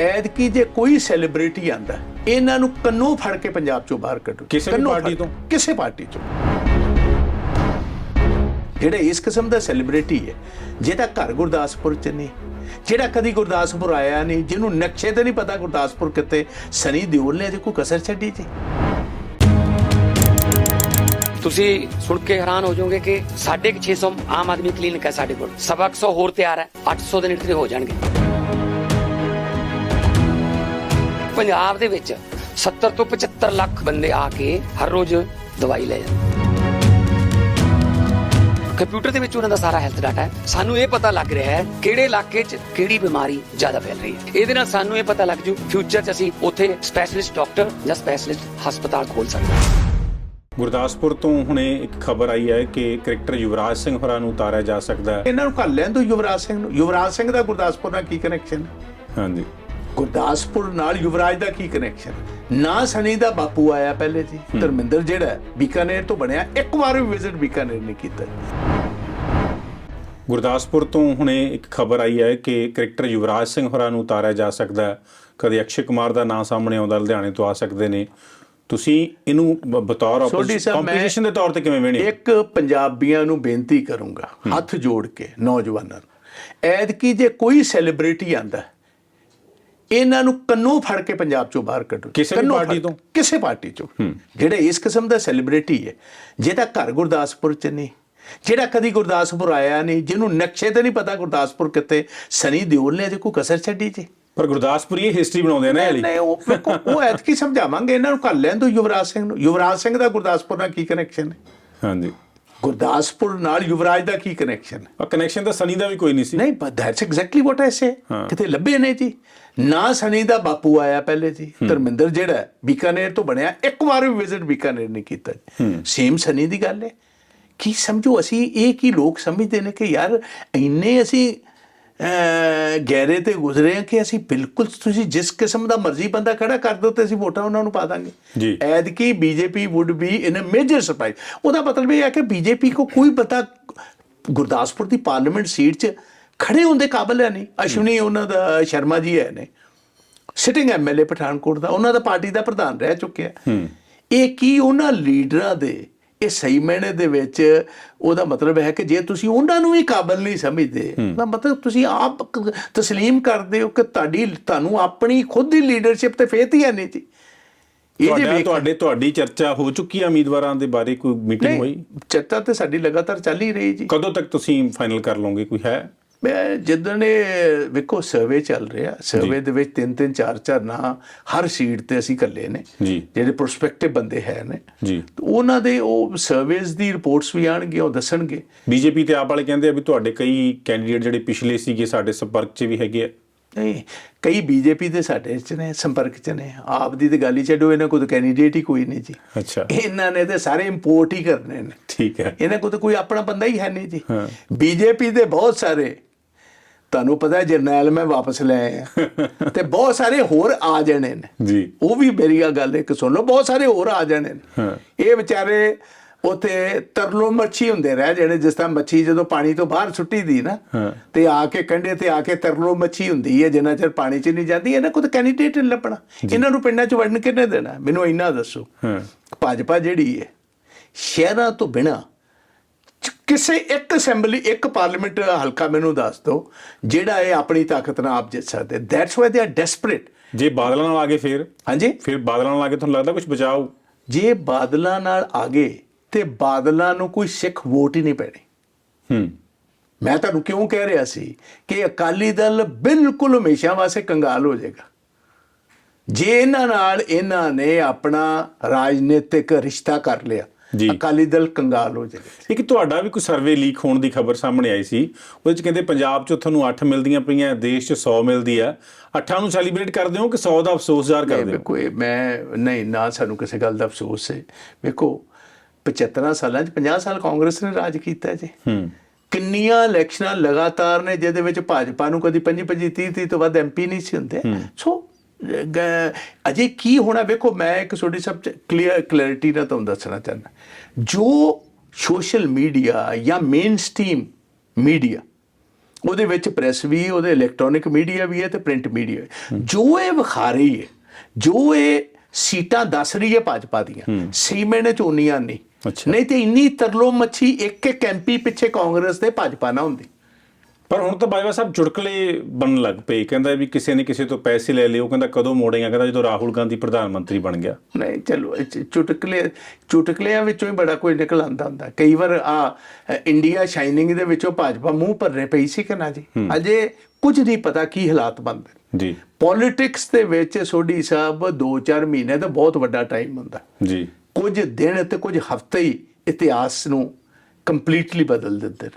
ਐਤਕੀ ਜੇ ਕੋਈ ਸੈਲੀਬ੍ਰਿਟੀ ਆਂਦਾ ਇਹਨਾਂ ਨੂੰ ਕੰਨੋਂ ਫੜ ਕੇ ਪੰਜਾਬ ਚੋਂ ਬਾਹਰ ਕੱਢੋ। ਕਿਸੇ ਵੀ ਪਾਰਟੀ ਤੋਂ? ਕਿਸੇ ਪਾਰਟੀ ਚੋਂ। ਜਿਹੜਾ ਇਸ ਕਿਸਮ ਦਾ ਸੈਲੀਬ੍ਰਿਟੀ ਹੈ ਜਿਹਦਾ ਘਰ ਗੁਰਦਾਸਪੁਰ ਚ ਨਹੀਂ ਜਿਹੜਾ ਕਦੀ ਗੁਰਦਾਸਪੁਰ ਆਇਆ ਨਹੀਂ ਜਿਹਨੂੰ ਨਕਸ਼ੇ ਤੇ ਨਹੀਂ ਪਤਾ ਗੁਰਦਾਸਪੁਰ ਕਿੱਥੇ ਸਨੀ ਦਿਓਲ ਨੇ ਜੇ ਕੋਈ ਕਸਰ ਛੱਡੀ ਜੀ? ਤੁਸੀਂ ਸੁਣ ਕੇ ਹੈਰਾਨ ਹੋ ਜਾਓਗੇ ਕਿ ਸਾਢੇ ਕੁ 600 ਆਮ ਆਦਮੀ ਕਲੀਨਿਕ ਹੈ ਸਾਡੇ ਕੋਲ। ਸਵਾ ਕੁ ਸੌ ਹੋਰ ਤਿਆਰ ਹੈ 800 ਦੇ ਨੇੜੇ ਹੋ ਜਾਣਗੇ। ਪੰਜਾਬ ਦੇ ਵਿੱਚ 70 ਤੋਂ 75 ਲੱਖ ਬੰਦੇ ਆ ਕੇ ਹਰ ਰੋਜ਼ ਦਵਾਈ ਲੈ ਜਾਂਦੇ ਕੰਪਿਊਟਰ ਦੇ ਵਿੱਚ ਉਹਨਾਂ ਦਾ ਸਾਰਾ ਹੈਲਥ ਡਾਟਾ ਹੈ। ਸਾਨੂੰ ਇਹ ਪਤਾ ਲੱਗ ਰਿਹਾ ਹੈ ਕਿਹੜੇ ਇਲਾਕੇ 'ਚ ਕਿਹੜੀ ਬਿਮਾਰੀ ਜ਼ਿਆਦਾ ਫੈਲ ਰਹੀ ਹੈ। ਇਹਦੇ ਨਾਲ ਸਾਨੂੰ ਇਹ ਪਤਾ ਲੱਗ ਜੂ ਫਿਊਚਰ 'ਚ ਅਸੀਂ ਉੱਥੇ ਸਪੈਸ਼ਲਿਸਟ ਡਾਕਟਰ ਜਾਂ ਸਪੈਸ਼ਲਿਸਟ ਹਸਪਤਾਲ ਖੋਲ ਸਕਦੇ ਹਾਂ। ਗੁਰਦਾਸਪੁਰ ਤੋਂ ਹੁਣੇ ਇੱਕ ਖਬਰ ਆਈ ਹੈ ਕਿ ਕ੍ਰਿਕਟਰ ਯੁਵਰਾਜ ਸਿੰਘ ਹੋਰਾਂ ਨੂੰ ਉਤਾਰਿਆ ਜਾ ਸਕਦਾ ਹੈ। ਇਹਨਾਂ ਨੂੰ ਘੱਲ ਲੈਣ ਦੋ ਯੁਵਰਾਜ ਸਿੰਘ ਨੂੰ। ਯੁਵਰਾਜ ਸਿੰਘ ਦਾ ਗੁਰਦਾਸਪੁਰ ਨਾਲ ਕੀ ਕਨੈਕਸ਼ਨ ਹਾਂਜੀ। ਗੁਰਦਾਸਪੁਰ ਨਾਲ ਯੁਵਰਾਜ ਦਾ ਕੀ ਕਨੈਕਸ਼ਨ ਨਾ ਸਨੀ ਦਾ ਬਾਪੂ ਆਇਆ ਪਹਿਲੇ ਜੀ ਧਰਮਿੰਦਰ ਜਿਹੜਾ ਬੀਕਾਨੇਰ ਤੋਂ ਬਣਿਆ ਇੱਕ ਵਾਰ ਵੀ ਵਿਜ਼ਿਟ ਬੀਕਾਨੇਰ ਨਹੀਂ ਕੀਤਾ। ਗੁਰਦਾਸਪੁਰ ਤੋਂ ਹੁਣੇ ਇੱਕ ਖਬਰ ਆਈ ਹੈ ਕਿ ਕ੍ਰਿਕਟਰ ਯੁਵਰਾਜ ਸਿੰਘ ਹੋਰਾਂ ਨੂੰ ਉਤਾਰਿਆ ਜਾ ਸਕਦਾ ਹੈ। ਕਦੇ ਅਕਸ਼ੇ ਕੁਮਾਰ ਦਾ ਨਾਮ ਸਾਹਮਣੇ ਆਉਂਦਾ ਲੁਧਿਆਣੇ ਤੋਂ ਆ ਸਕਦੇ ਨੇ। ਤੁਸੀਂ ਇਹਨੂੰ ਬਤੌਰ ਕੰਪੀਟੀਸ਼ਨ ਦੇ ਤੌਰ ਤੇ ਕਿਵੇਂ ਵੇਣੇ? ਇੱਕ ਪੰਜਾਬੀਆਂ ਨੂੰ ਬੇਨਤੀ ਕਰੂੰਗਾ ਹੱਥ ਜੋੜ ਕੇ ਨੌਜਵਾਨਾਂ ਨੂੰ। ਐਤਕੀ ਜੇ ਕੋਈ ਸੈਲੀਬ੍ਰਿਟੀ ਆਂਦਾ ਇਹਨਾਂ ਨੂੰ ਕੰਨੋਂ ਫੜ ਕੇ ਪੰਜਾਬ ਚੋਂ ਬਾਹਰ ਕੱਢੋ। ਕਿਸੇ ਵੀ ਪਾਰਟੀ ਤੋਂ? ਕਿਸੇ ਪਾਰਟੀ ਚੋਂ। ਜਿਹੜਾ ਇਸ ਕਿਸਮ ਦਾ ਸੈਲੀਬ੍ਰਿਟੀ ਹੈ ਜਿਹਦਾ ਘਰ ਗੁਰਦਾਸਪੁਰ ਚ ਨਹੀਂ ਜਿਹੜਾ ਕਦੀ ਗੁਰਦਾਸਪੁਰ ਆਇਆ ਨਹੀਂ ਜਿਹਨੂੰ ਨਕਸ਼ੇ ਤੇ ਨਹੀਂ ਪਤਾ ਗੁਰਦਾਸਪੁਰ ਕਿੱਥੇ ਸਨੀ ਦਿਓਲ ਨੇ ਜੇ ਕੋਈ ਕਸਰ ਛੱਡੀ ਜੀ? ਪਰ ਗੁਰਦਾਸਪੁਰ ਇਹ ਹਿਸਟਰੀ ਬਣਾਉਂਦੇ ਨੇ ਨਹੀਂ ਉਹ ਉਹ ਐਤਕੀ ਸਮਝਾਵਾਂਗੇ ਇਹਨਾਂ ਨੂੰ ਘੱਲ ਲੈਣ ਦੋ ਯੁਵਰਾਜ ਸਿੰਘ ਨੂੰ। ਯੁਵਰਾਜ ਸਿੰਘ ਦਾ ਗੁਰਦਾਸਪੁਰ ਨਾਲ ਕੀ ਕਨੈਕਸ਼ਨ ਹੈ? ਹਾਂਜੀ। ਗੁਰਦਾਸਪੁਰ ਨਾਲ ਯੁਵਰਾਜ ਦਾ ਕੀ ਕਨੈਕਸ਼ਨ ਹੈ ਕਨੈਕਸ਼ਨ ਤਾਂ ਸਨੀ ਦਾ ਵੀ ਕੋਈ ਨਹੀਂ ਸੀ। ਨਹੀਂ but that's exactly what I say. ਕਿਤੇ ਲੱਭੇ ਨੇ ਜੀ। ਨਾ ਸਨੀ ਦਾ ਬਾਪੂ ਆਇਆ ਪਹਿਲੇ ਜੀ। ਧਰਮਿੰਦਰ ਜਿਹੜਾ ਬੀਕਾਨੇਰ ਤੋਂ ਬਣਿਆ ਇੱਕ ਵਾਰ ਵੀ ਵਿਜ਼ਿਟ ਬੀਕਾਨੇਰ ਨਹੀਂ ਕੀਤਾ ਸੇਮ ਸਨੀ ਦੀ ਗੱਲ ਹੈ। ਕੀ ਸਮਝੋ ਅਸੀਂ ਇਹ ਕੀ ਲੋਕ ਸਮਝਦੇ ਨੇ ਕਿ ਯਾਰ ਇੰਨੇ ਅਸੀਂ ਗਹਿਰੇ ਤੇ ਗੁਜ਼ਰੇ ਹਾਂ ਕਿ ਅਸੀਂ ਬਿਲਕੁਲ ਤੁਸੀਂ ਜਿਸ ਕਿਸਮ ਦਾ ਮਰਜ਼ੀ ਬੰਦਾ ਖੜਾ ਕਰ ਦਿਓ ਤੇ ਅਸੀਂ ਵੋਟਾਂ ਉਹਨਾਂ ਨੂੰ ਪਾ ਦਾਂਗੇ। ਜੀ। ਐਤਕੀ BJP would be in a major surprise ਉਹਦਾ ਮਤਲਬ ਇਹ ਹੈ ਕਿ ਬੀਜੇਪੀ ਕੋ ਕੋਈ ਪਤਾ ਗੁਰਦਾਸਪੁਰ ਦੀ ਪਾਰਲੀਮੈਂਟ ਸੀਟ 'ਚ ਖੜੇ ਹੋਣ ਦੇ ਕਾਬਿਲ ਹੈ ਨਹੀਂ। ਅਸ਼ਵਨੀ ਉਹਨਾਂ ਦਾ ਸ਼ਰਮਾ ਜੀ ਹੈ ਨੇ। ਸਿਟਿੰਗ ਐਮਐਲਏ ਪਠਾਨਕੋਟ ਦਾ ਉਹਨਾਂ ਦਾ ਪਾਰਟੀ ਦਾ ਪ੍ਰਧਾਨ ਰਹਿ ਚੁੱਕਿਆ। ਇਹ ਕੀ ਉਹਨਾਂ ਲੀਡਰਾਂ ਦੇ ਇਹ ਸਹੀ ਮਾਇਨੇ ਦੇ ਵਿੱਚ ਉਹਦਾ ਮਤਲਬ ਹੈ ਕਿ ਜੇ ਤੁਸੀਂ ਉਹਨਾਂ ਨੂੰ ਵੀ ਕਾਬਿਲ ਨਹੀਂ ਸਮਝਦੇ ਤਾਂ ਮਤਲਬ ਤੁਸੀਂ ਆਪ ਤਸਲੀਮ ਕਰਦੇ ਹੋ ਕਿ ਤੁਹਾਡੀ ਤੁਹਾਨੂੰ ਆਪਣੀ ਖੁਦ ਦੀ ਲੀਡਰਸ਼ਿਪ ਤੇ ਫੇਥ ਹੀ ਹੈ ਨਹੀਂ ਜੀ ਇਹ ਜੇ ਤੁਹਾਡਾ ਤੁਹਾਡੇ ਚਰਚਾ ਹੋ ਚੁੱਕੀ ਹੈ ਉਮੀਦਵਾਰਾਂ ਦੇ ਬਾਰੇ ਕੋਈ ਮੀਟਿੰਗ ਹੋਈ? ਚਰਚਾ ਤੇ ਸਾਡੀ ਲਗਾਤਾਰ ਚੱਲ ਹੀ ਰਹੀ ਜੀ। ਕਦੋਂ ਤੱਕ ਤੁਸੀਂ ਫਾਈਨਲ ਕਰ ਲਓਗੇ? ਕੋਈ ਹੈ? ਮੈਂ ਜਿੱਦਣ ਇਹ ਵੇਖੋ ਸਰਵੇ ਚੱਲ ਰਿਹਾ ਸਰਵੇ ਦੇ ਵਿੱਚ ਤਿੰਨ ਤਿੰਨ ਚਾਰ ਚਾਰ ਨਾਂ ਹਰ ਸੀਟ ਤੇ ਅਸੀਂ ਕੱਲੇ ਨੇ। ਜਿਹੜੇ ਪ੍ਰੋਸਪੈਕਟਿਵ ਬੰਦੇ ਹੈ ਨੇ। ਜੀ। ਉਹਨਾਂ ਦੇ ਉਹ ਸਰਵੇਸ ਦੀ ਰਿਪੋਰਟਸ ਵੀ ਆਣਗੇ ਉਹ ਦੱਸਣਗੇ। ਬੀਜੇਪੀ ਤੇ ਆਪ ਵਾਲੇ ਕਹਿੰਦੇ ਆ ਵੀ ਤੁਹਾਡੇ ਕਈ ਕੈਂਡੀਡੇਟ ਜਿਹੜੇ ਪਿਛਲੇ ਸੀਗੇ ਸਾਡੇ ਸੰਪਰਕ 'ਚ ਵੀ ਹੈਗੇ ਆ। ਨਹੀਂ ਕਈ ਬੀਜੇਪੀ ਦੇ ਸਾਡੇ ਚ ਨੇ ਸੰਪਰਕ ਚ ਨੇ। ਆਪ ਦੀ ਤੇ ਗੱਲ ਹੀ ਛੱਡੋ ਇਹਨਾਂ ਕੋਲ ਕੈਂਡੀਡੇਟ ਹੀ ਕੋਈ ਨਹੀਂ ਜੀ। ਅੱਛਾ। ਇਹਨਾਂ ਨੇ ਤੇ ਸਾਰੇ ਇੰਪੋਰਟ ਹੀ ਕਰਨੇ ਨੇ। ਠੀਕ ਹੈ। ਇਹਨਾਂ ਕੋਲ ਤਾਂ ਕੋਈ ਆਪਣਾ ਬੰਦਾ ਹੀ ਹੈ ਨਹੀਂ ਜੀ। ਹਾਂ। ਬੀਜੇਪੀ ਦੇ ਬਹੁਤ ਸਾਰੇ ਤੁਹਾਨੂੰ ਪਤਾ ਜਰਨੈਲ ਮੈਂ ਵਾਪਸ ਲੈ ਆਇਆ। ਤੇ ਬਹੁਤ ਸਾਰੇ ਹੋਰ ਆ ਜਾਣੇ ਨੇ। ਜੀ। ਉਹ ਵੀ ਮੇਰੀ ਆ ਗੱਲ ਇੱਕ ਸੁਣ ਲਓ ਬਹੁਤ ਸਾਰੇ ਹੋਰ ਆ ਜਾਣੇ ਨੇ। ਇਹ ਵਿਚਾਰੇ ਉਥੇ ਤਰਲੋ ਮੱਛੀ ਹੁੰਦੇ ਰਹਿ ਜਿਹੜੇ ਜਿਸ ਤਰ੍ਹਾਂ ਮੱਛੀ ਜਦੋਂ ਪਾਣੀ ਤੋਂ ਬਾਹਰ ਸੁੱਟੀ ਦੀ ਨਾ। ਤੇ ਆ ਕੇ ਕੰਢੇ ਤੇ ਆ ਕੇ ਤਰਲੋ ਮੱਛੀ ਹੁੰਦੀ ਹੈ ਜਿੰਨਾ ਚਿਰ ਪਾਣੀ 'ਚ ਨਹੀਂ ਜਾਂਦੀ ਇਹਨਾਂ ਕੋਲ ਕੈਂਡੀਡੇਟ ਨਹੀਂ ਲੱਭਣਾ। ਇਹਨਾਂ ਨੂੰ ਪਿੰਡਾਂ 'ਚ ਵੜਨ ਕਿੰਨੇ ਦੇਣਾ? ਮੈਨੂੰ ਇੰਨਾ ਦੱਸੋ। ਹਾਂ। ਭਾਜਪਾ ਜਿਹੜੀ ਹੈ ਸ਼ਹਿਰਾਂ ਤੋਂ ਬਿਨਾ ਕਿਸੇ ਇੱਕ ਅਸੈਂਬਲੀ ਇੱਕ ਪਾਰਲੀਮੈਂਟ ਹਲਕਾ ਮੈਨੂੰ ਦੱਸ ਦਿਓ ਜਿਹੜਾ ਇਹ ਆਪਣੀ ਤਾਕਤ ਨਾਲ ਆਪ ਜਿੱਤ ਸਕਦੇ that's why they are desperate ਜੇ ਬਾਦਲਾਂ ਨਾਲ ਆ ਗਏ ਫੇਰ? ਹਾਂਜੀ? ਫਿਰ ਬਾਦਲਾਂ ਨਾਲ ਆ ਕੇ ਤੁਹਾਨੂੰ ਲੱਗਦਾ ਕੁਝ ਬਚਾਓ? ਜੇ ਬਾਦਲਾਂ ਨਾਲ ਆਗੇ ਤੇ ਬਾਦਲਾਂ ਨੂੰ ਕੋਈ ਸਿੱਖ ਵੋਟ ਹੀ ਨਹੀਂ ਪੈਣੀ। ਹੂੰ। ਮੈਂ ਤੁਹਾਨੂੰ ਕਿਉਂ ਕਹਿ ਰਿਹਾ ਸੀ ਕਿ ਅਕਾਲੀ ਦਲ ਬਿਲਕੁਲ ਹਮੇਸ਼ਾ ਵਾਸਤੇ ਕੰਗਾਲ ਹੋ ਜਾਏਗਾ। ਜੇ ਇਹਨਾਂ ਨਾਲ ਇਹਨਾਂ ਨੇ ਆਪਣਾ ਰਾਜਨੀਤਿਕ ਰਿਸ਼ਤਾ ਕਰ ਲਿਆ। ਅਕਾਲੀ ਦਲ ਕੰਗਾਲ ਹੋ ਜਾਏਗਾ ਇੱਕ ਤੁਹਾਡਾ ਵੀ ਕੋਈ ਸਰਵੇ ਲੀਕ ਹੋਣ ਦੀ ਖਬਰ ਸਾਹਮਣੇ ਆਈ ਸੀ ਉਹਦੇ ਚ ਕਹਿੰਦੇ ਪੰਜਾਬ 'ਚ ਤੁਹਾਨੂੰ 8 ਮਿਲਦੀਆਂ ਪਈਆਂ ਦੇਸ਼ 'ਚ 100 ਮਿਲਦੀ ਆ। 8 ਨੂੰ ਸੈਲੀਬ੍ਰੇਟ ਕਰਦੇ ਹੋ ਕਿ 100 ਦਾ ਅਫਸੋਸ ਨਹੀਂ ਕਰਦੇ ਹੋ? ਇਹ ਮੈਂ ਨਹੀਂ ਨਾ ਸਾਨੂੰ ਕਿਸੇ ਗੱਲ ਦਾ ਅਫਸੋਸ ਹੈ। ਵੇਖੋ 75 ਸਾਲਾਂ 'ਚ 50 ਸਾਲ ਕਾਂਗਰਸ ਨੇ ਰਾਜ ਕੀਤਾ ਜੀ। ਹੂੰ। ਕਿੰਨੀਆਂ ਇਲੈਕਸ਼ਨਾਂ ਲਗਾਤਾਰ ਨੇ ਜਿਹਦੇ ਵਿੱਚ ਭਾਜਪਾ ਨੂੰ ਕਦੀ 25 25 30 30 ਤੋਂ ਵੱਧ ਐਮਪੀ ਨਹੀਂ ਸੀ ਹੁੰਦੇ। ਸੋ ਅਜੇ ਕੀ ਹੋਣਾ? ਵੇਖੋ ਮੈਂ ਇੱਕ ਛੋਟੀ ਸਭ ਕਲੀਅਰ ਕਲੈਰਿਟੀ ਨਾਲ ਤੁਹਾਨੂੰ ਦੱਸਣਾ ਚਾਹੁੰਦਾ। ਜੋ ਸੋਸ਼ਲ ਮੀਡੀਆ ਜਾਂ ਮੇਨ ਸਟ੍ਰੀਮ ਮੀਡੀਆ ਉਹਦੇ ਵਿੱਚ ਪ੍ਰੈਸ ਵੀ ਉਹਦੇ ਇਲੈਕਟ੍ਰੋਨਿਕ ਮੀਡੀਆ ਵੀ ਹੈ ਤੇ ਪ੍ਰਿੰਟ ਮੀਡੀਆ ਜੋ ਇਹ ਵਿਖਾ ਰਹੀ ਹੈ ਜੋ ਇਹ ਸੀਟਾਂ ਦੱਸ ਰਹੀ ਹੈ ਭਾਜਪਾ ਦੀਆਂ ਸੀਮੈਂਟ ਚ ਉਨੀਆਂ ਨਹੀਂ। ਨਹੀਂ ਤੇ ਇੰਨੀ ਤਰਲੋ ਮੱਛੀ ਇੱਕ ਇੱਕ ਐਮਪੀ ਪਿੱਛੇ ਕਾਂਗਰਸ ਦੇ ਭਾਜਪਾ ਨਾ ਹੁੰਦੀ। ਪਰ ਹੁਣ ਤਾਂ ਬਾਜਵਾ ਸਾਹਿਬ ਚੁਟਕਲੇ ਬਣਨ ਲੱਗ ਪਏ ਕਹਿੰਦਾ ਵੀ ਕਿਸੇ ਨੇ ਕਿਸੇ ਤੋਂ ਪੈਸੇ ਲੈ ਲਏ ਉਹ ਕਹਿੰਦਾ ਕਦੋਂ ਮੋੜੇਗਾ? ਕਹਿੰਦਾ ਜਦੋਂ ਰਾਹੁਲ ਗਾਂਧੀ ਪ੍ਰਧਾਨ ਮੰਤਰੀ ਬਣ ਗਿਆ। ਨਹੀਂ ਚਲੋ ਚੁਟਕਲੇ ਚੁਟਕਲਿਆਂ ਵਿੱਚੋਂ ਹੀ ਬੜਾ ਕੁਝ ਨਿਕਲ ਆਉਂਦਾ ਹੁੰਦਾ। ਕਈ ਵਾਰ ਆ ਇੰਡੀਆ ਸ਼ਾਈਨਿੰਗ ਦੇ ਵਿੱਚੋਂ ਭਾਜਪਾ ਮੂੰਹ ਭਰਨੇ ਪਈ ਸੀ ਕਿ ਨਾ ਜੀ? ਅਜੇ ਕੁਝ ਨਹੀਂ ਪਤਾ ਕੀ ਹਾਲਾਤ ਬਣਦੇ। ਜੀ। ਪੋਲਿਟਿਕਸ ਦੇ ਵਿੱਚ ਸੋਢੀ ਸਾਹਿਬ 2-4 ਮਹੀਨੇ ਤਾਂ ਬਹੁਤ ਵੱਡਾ ਟਾਈਮ ਹੁੰਦਾ। ਜੀ। ਕੁਝ ਦਿਨ ਤੇ ਕੁਝ ਹਫ਼ਤੇ ਹੀ ਇਤਿਹਾਸ ਨੂੰ ਕੰਪਲੀਟਲੀ ਬਦਲ ਦਿੰਦੇ ਨੇ।